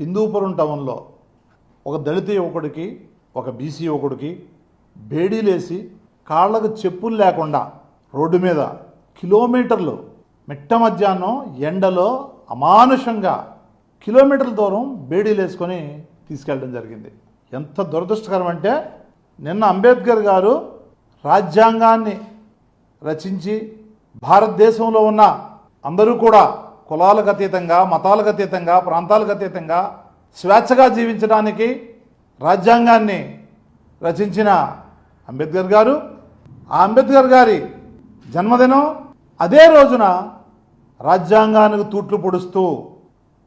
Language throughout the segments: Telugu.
హిందూపురం టౌన్లో ఒక దళిత యువకుడికి ఒక బీసీ యువకుడికి బేడీలేసి కాళ్ళకు చెప్పులు లేకుండా రోడ్డు మీద కిలోమీటర్లు మిట్ట మధ్యాహ్నం ఎండలో అమానుషంగా కిలోమీటర్ల దూరం బేడీలేసుకొని తీసుకెళ్ళడం జరిగింది. ఎంత దురదృష్టకరం అంటే నిన్న అంబేద్కర్ గారు రాజ్యాంగాన్ని రచించి భారతదేశంలో ఉన్న అందరూ కూడా కులాలకు అతీతంగా మతాలకు అతీతంగా ప్రాంతాలకు అతీతంగా స్వేచ్ఛగా జీవించడానికి రాజ్యాంగాన్ని రచించిన అంబేద్కర్ గారు. ఆ అంబేద్కర్ గారి జన్మదినం అదే రోజున రాజ్యాంగానికి తూట్లు పొడుస్తూ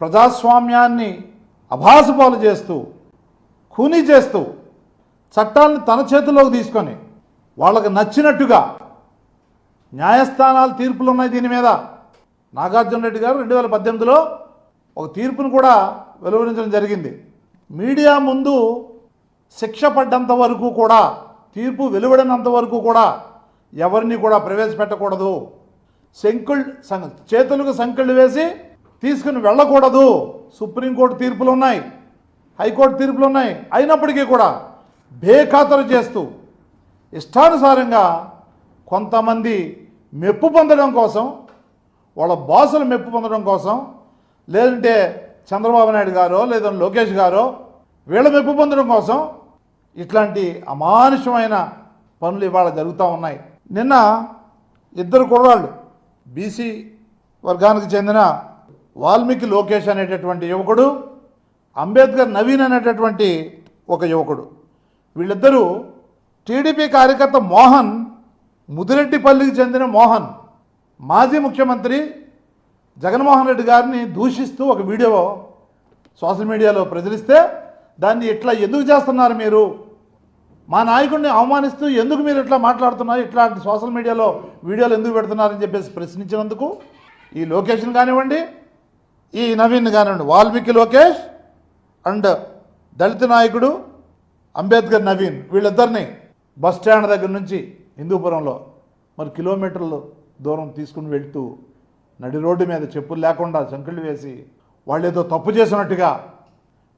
ప్రజాస్వామ్యాన్ని అభాసుపాలు చేస్తూ ఖూనీ చేస్తూ చట్టాలను తన చేతిలోకి తీసుకొని వాళ్ళకు నచ్చినట్టుగా న్యాయస్థానాలు తీర్పులు ఉన్నాయి దీని మీద. నాగార్జున రెడ్డి గారు రెండు వేల పద్దెనిమిదిలో ఒక తీర్పును కూడా వెలువరించడం జరిగింది. మీడియా ముందు శిక్ష పడ్డంత వరకు కూడా తీర్పు వెలువడినంత వరకు కూడా ఎవరిని కూడా ప్రవేశపెట్టకూడదు. శంకుల్ సం- చేతులకు సంకళ్ళు వేసి తీసుకుని వెళ్ళకూడదు. సుప్రీంకోర్టు తీర్పులు ఉన్నాయి. హైకోర్టు తీర్పులు ఉన్నాయి. అయినప్పటికీ కూడా బేఖాతరు చేస్తూ ఇష్టానుసారంగా కొంతమంది మెప్పు పొందడం కోసం వాళ్ళ బాసులు మెప్పు పొందడం కోసం లేదంటే చంద్రబాబు నాయుడు గారో లేదంటే లోకేష్ గారో వీళ్ళ మెప్పు పొందడం కోసం ఇట్లాంటి అమానుషమైన పనులు ఇవాళ జరుగుతూ ఉన్నాయి. నిన్న ఇద్దరు కుర్రాళ్ళు బీసీ వర్గానికి చెందిన వాల్మీకి లోకేష్ అనేటటువంటి యువకుడు అంబేద్కర్ నవీన్ అనేటటువంటి ఒక యువకుడు. వీళ్ళిద్దరూ టీడీపీ కార్యకర్త మోహన్ ముదిరెడ్డిపల్లికి చెందిన మోహన్ మాజీ ముఖ్యమంత్రి జగన్మోహన్ రెడ్డి గారిని దూషిస్తూ ఒక వీడియో సోషల్ మీడియాలో ప్రచురిస్తే దాన్ని ఇట్లా ఎందుకు చేస్తున్నారు మీరు? మా నాయకుడిని అవమానిస్తూ ఎందుకు మీరు ఇట్లా మాట్లాడుతున్నారు? ఇట్లాంటి సోషల్ మీడియాలో వీడియోలు ఎందుకు పెడుతున్నారని చెప్పేసి ప్రశ్నించినందుకు ఈ లొకేషన్ కానివ్వండి ఈ నవీన్ కానివ్వండి వాల్మీకి లోకేష్ అండ్ దళిత నాయకుడు అంబేద్కర్ నవీన్ వీళ్ళిద్దరిని బస్ స్టాండ్ దగ్గర నుంచి హిందూపురంలో మరి కిలోమీటర్లు దూరం తీసుకుని వెళ్తూ నడి రోడ్డు మీద చెప్పులు లేకుండా సంకులు వేసి వాళ్ళు ఏదో తప్పు చేసినట్టుగా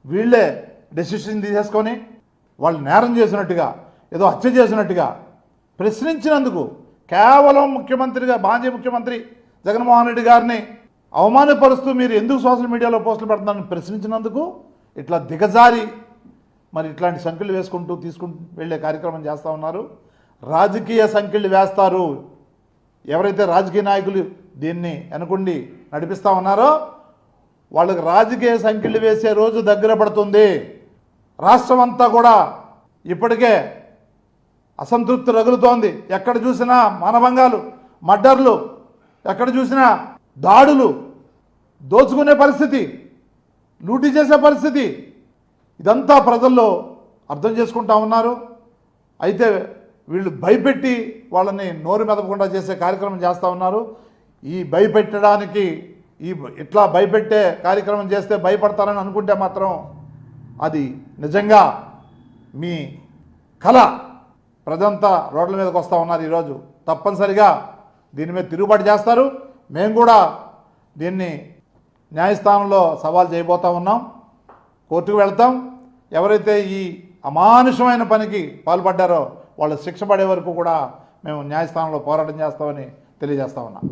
వీళ్ళే డెసిషన్ తీసేసుకొని వాళ్ళు నేరం చేసినట్టుగా ఏదో హత్య చేసినట్టుగా ప్రశ్నించినందుకు కేవలం ముఖ్యమంత్రిగా మాజీ ముఖ్యమంత్రి జగన్మోహన్ రెడ్డి గారిని అవమానపరుస్తూ మీరు ఎందుకు సోషల్ మీడియాలో పోస్టులు పెడుతున్నారని ప్రశ్నించినందుకు ఇట్లా దిగజారి మరి ఇట్లాంటి సంఖ్యలు వేసుకుంటూ తీసుకుంటూ వెళ్ళే కార్యక్రమం చేస్తూ ఉన్నారు. రాజకీయ సంఖ్యలు వేస్తారు. ఎవరైతే రాజకీయ నాయకులు దీన్ని అనుకుండి నడిపిస్తూ ఉన్నారో వాళ్ళకి రాజకీయ సంఖ్యలు వేసే రోజు దగ్గర పడుతుంది. రాష్ట్రం అంతా కూడా ఇప్పటికే అసంతృప్తి రగులుతోంది. ఎక్కడ చూసినా మానభంగాలు మర్డర్లు ఎక్కడ చూసినా దాడులు దోచుకునే పరిస్థితి లూటీ చేసే పరిస్థితి ఇదంతా ప్రజల్లో అర్థం చేసుకుంటా ఉన్నారు. అయితే వీళ్ళు భయపెట్టి వాళ్ళని నోరు మెదపకుండా చేసే కార్యక్రమం చేస్తూ ఉన్నారు. ఈ భయపెట్టడానికి ఈ ఇట్లా భయపెట్టే కార్యక్రమం చేస్తే భయపడతారని అనుకుంటే మాత్రం అది నిజంగా మీ కళ. ప్రజంతా రోడ్ల మీదకి వస్తూ ఉన్నారు ఈరోజు. తప్పనిసరిగా దీని మీద తిరుగుబాటు చేస్తారు. మేము కూడా దీన్ని న్యాయస్థానంలో సవాల్ చేయబోతా ఉన్నాం. కోర్టుకు వెళ్తాం. ఎవరైతే ఈ అమానుషమైన పనికి పాల్పడ్డారో వాళ్ళు శిక్ష పడే వరకు కూడా మేము న్యాయస్థానంలో పోరాటం చేస్తామని తెలియజేస్తా ఉన్నాం.